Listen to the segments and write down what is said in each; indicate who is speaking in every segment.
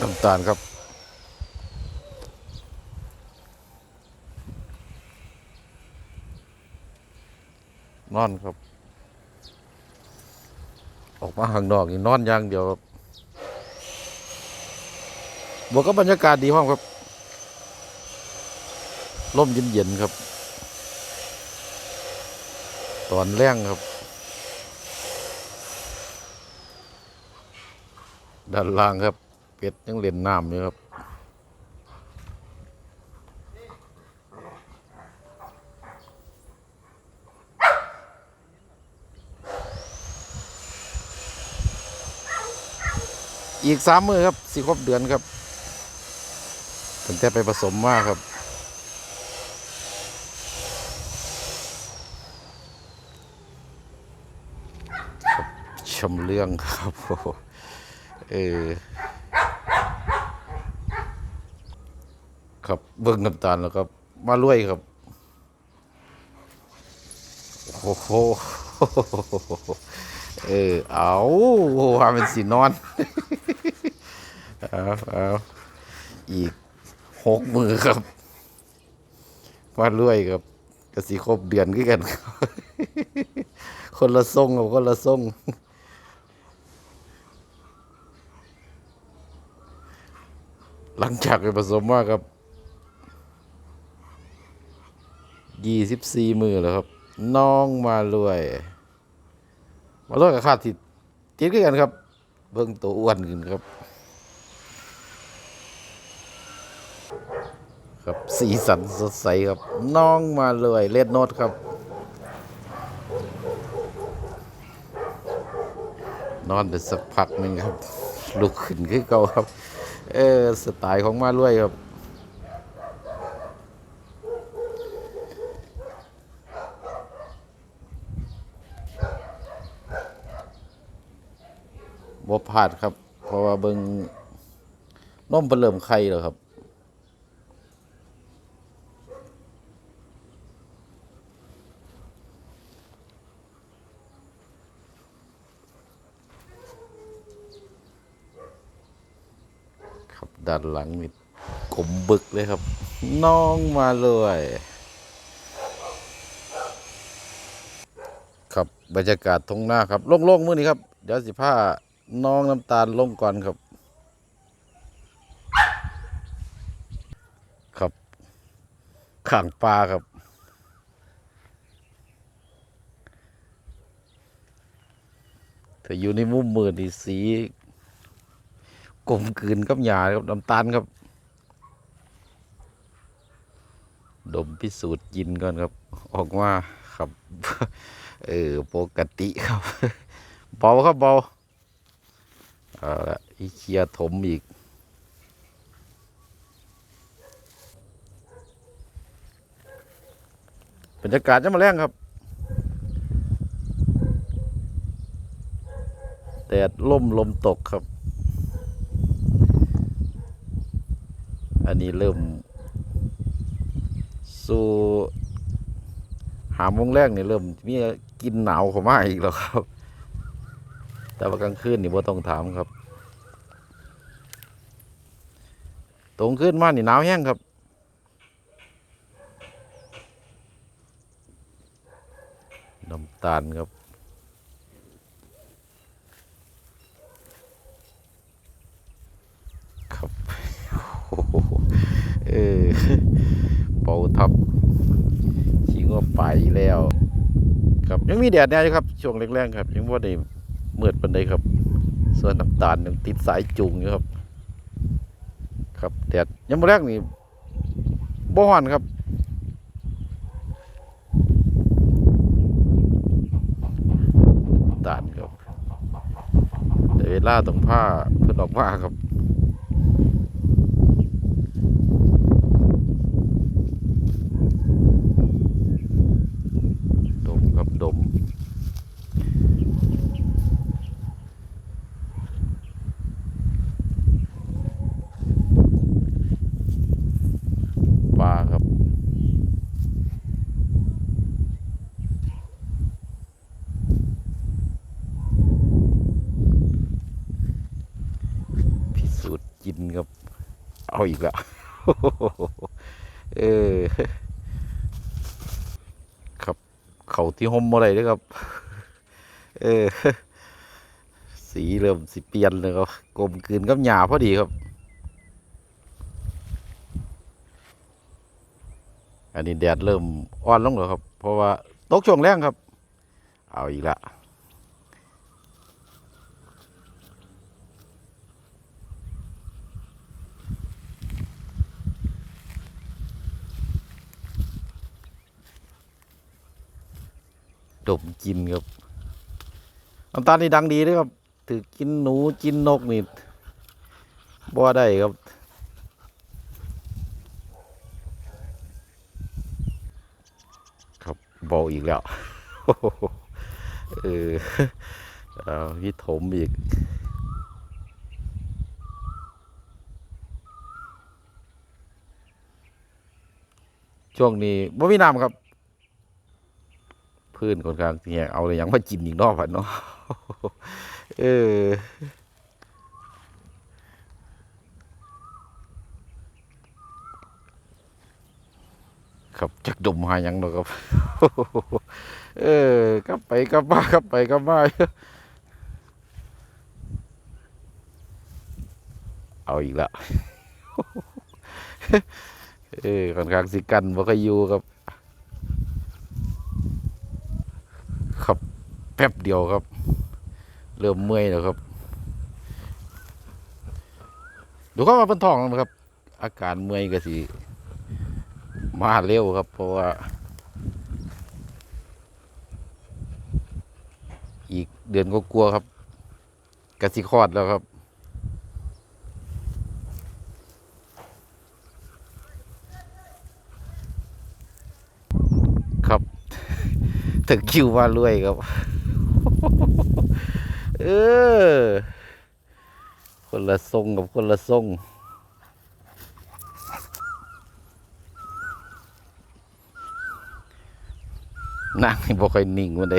Speaker 1: น้ำตาลครับ นอนครับ ออกมาข้างนอกนี่นอนอย่างเดียวครับบวกกับบรรยากาศดีห้องครับร่มเย็นๆครับ ตอนแรงครับ ด้านล่างครับ เป็ดยังเล่นน้ำอยู่ครับอีกสามมือครับสี่ครบเดือนครับตั้งแต่ไปผสมมาครับ ชมเรื่องครับโอ้โหเออ ครับ เบิ้งน้ำตาลแล้วครับ มาลุยครับโอ้โหเออเอาว่าเป็นสีนอนเอาเอาอีกหกมือครับมาลุยครับกระสีครบเดือนขึ้นกันครับคนละทรงกับคนละทรงหลังจากไปผสมมาครับ ยี่สิบสี่มือแล้วครับ น้องมาลวย มาลวยกับขาดติดติดกันครับ เบิ่งตัวอ้วนขึ้นครับ ครับสีสันสดใสครับ น้องมาลวยเลดโนดครับนอนไปสักพักหนึ่งครับ ลุกขึ้นขึ้นเก่าครับ เออสไตล์ของมาลุยครับ บ่พลาดครับ เพราะว่าเบิงน้มเพิ่นเริ่มไข่แล้วครับ ครับด้านหลังนี่กลมบึกเลยครับ น้องมาเลยครับบรรยากาศทงหน้าครับโล่งๆมื้อนี้ครับ เดี๋ยวสิพา น้องน้ำตาลลงก่อนครับ ครับข้างปลาครับถ้าอยู่ในมุมมืดนี่สีกลมกลืนกับหยาครับน้ำตาลครับ ดมพิสูจน์กินก่อนครับ ออกมาครับ เออ ปกติครับ เบาครับเบา เอาละอีเคียถมอีก บรรยากาศจะมาแรงครับ แดดล่มลมตกครับ อันนี้เริ่ม สู่หาโมงแรกนี่เริ่มมีกินหนาวเข้ามาอีกแล้วครับ แต่ว่ากลางคืนนี่บ่ต้องถามครับ ตรงขึ้นมานี่หนาวแห้งครับ น้ำตาลครับครับโอ้โหเออเป่าทับชิงว่าไปแล้ว ครับยังมีแดดแน่อยู่ครับ ช่วงแรกๆครับ ยังว่าได้ มืดปันใดครับ ส่วนน้ำตาลยังติดสายจูงอยู่ครับ ครับแดดยังบแรกนี่บ่ฮ้อนครับตาลครับแต่เวลาตรงผ้าเพิ่นออกมาครับ ดมครับดม ปลาครับ พิสู สูจน์กินครับ เอาอีกแล้วเออครับ เขาที่ห่มอะไรด้วยครับ เออ สีเริ่มสิเปลี่ยนเลยครับกลมกลืนกับหญ้าพอดีครับ อันนี้แดดเริ่มอ่อนลงแล้วครับ เพราะว่าตกช่วงแรงครับ เอาอีกละ ดมกินครับน้ำตาลนี่ดังดีเลยครับถือกินหนูกินนกนี่บ่ได้ครับครับบาอีกแล้วเออเอาพี่ถมอีกช่วงนี้บ่มีน้ำครับ พื้นคนข้างเที่ยเอาเลยยังมากินอีกรอบอะเนาะเออครับจักดมหายังเนาะครับ เออกลับไปกลับมากลับไปกลับมาเอาอีกแล้วเออค่อนข้างสิกันบ่ค่อยอยู่ครับแป๊บเดียวครับ เริ่มเมื่อยแล้วครับ ดูเข้ามาเป็นท้องนะครับ อาการเมื่อยก็สิมาเร็วครับ เพราะว่า อีกเดือนก็กลัวครับกสิคลอดแล้วครับครับ ถึงคิวว่ารวยครับ เออ คนละทรงกับคนละทรงนั่งบ่ค่อยนิ่งมันได้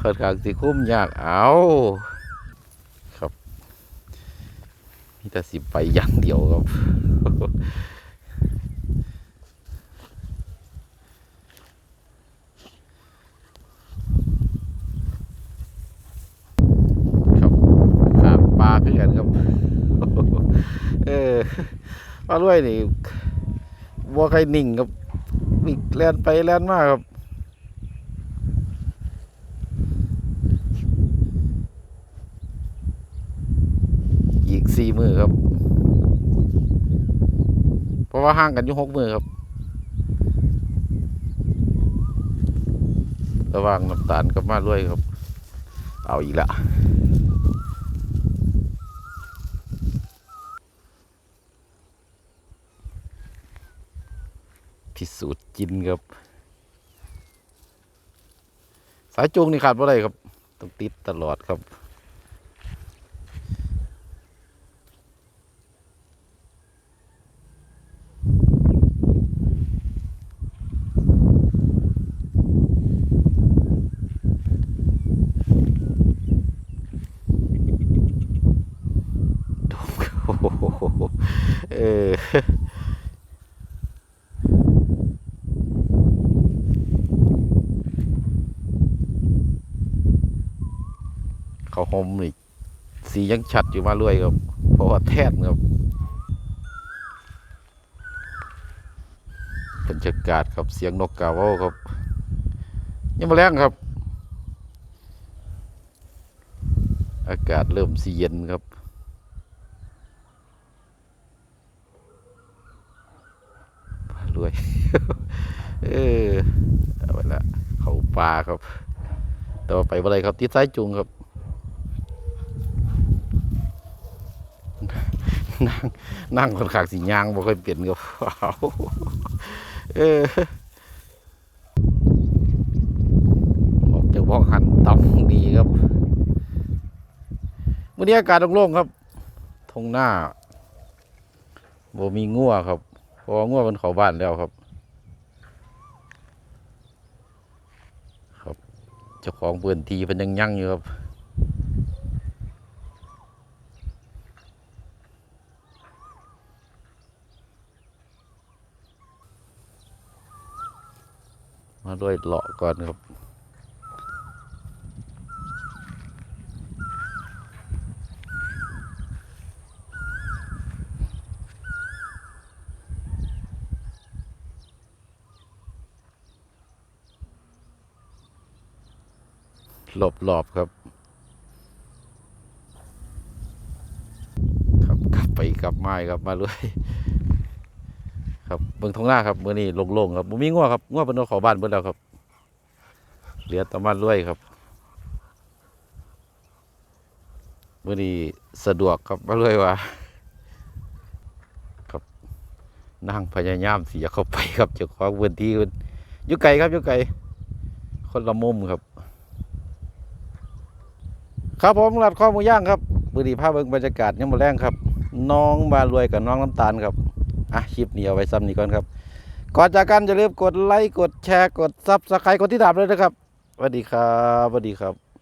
Speaker 1: ค่อนข้างสิคุ้มยากเอาครับมีแต่สิไปอย่างเดียวครับข้ามปลาคือ กันครับ เออปลาล้วยนี่บ่ใครนิ่งครับวิ่งแล่นไปแล่นมากครับอีกสี่มือครับ เพราะว่าห่างกันอยู่หกมือครับ ระว่างน้ำตาลกับมาด้วยครับ เอาอีกละ พิสูจน์กินครับ สายจูงนี่ขาดบ่ได้ครับ ต้องติดตลอดครับโอ้โหเออ เขา หอมนี่สียังชัดอยู่มาเรื่อยครับ เพราะว่าแทนครับบรรยากาศครับเสียงนกกาเว้าครับยังมาแรงครับ อากาศเริ่มสีเย็นครับรวยเออเอาไปละเขาปลาครับ ต่อไปอะไรครับติดสายจุงครับ นั่งนั่งคนขางสีย่างบ่ค่อยเปลี่ยนครับเอาเออออกจากบ้องหันต่ำดีครับวันนี้อากาศโล่งๆครับทงหน้าบ่มีงัวครับเพราะงัวมันเข้าบ้านแล้วครับ ครับเจ้าของพื้นที่เป็นยังยั่งอยู่ครับ ด้วยเลาะก่อนครับ หลบหลอบครับครับกลับไปกลับมาครับมาเลย ครับเบิ่งทงหน้าครับมื้อนี้โล่งๆครับบ่มีงัวครับงัวเพิ่นเอาเข้าบ้านเบิดแล้วครับ เหลือตะมันรวยครับมื้อนี้สะดวกครับมารวยว่าครับนั่งพยายามสิจะเข้าไปครับเจ้าของพื้นที่เพิ่นอยู่ไกลครับอยู่ไกลคนละมุมครับ ครับผมรัดข้อหมูย่างครับมือดีภาพเบิ่งบรรยากาศยังมาแรงครับ น้องมารวยกับน้องน้ำตาลครับ อะคลิปนี้เอาไว้ซ้ำนี้ก่อนครับ ก่อนจากกันอย่าลืมกดไลค์กดแชร์กดซับสไครต์กดที่ดาบเลยนะครับสวัสดีครับสวัสดีครับ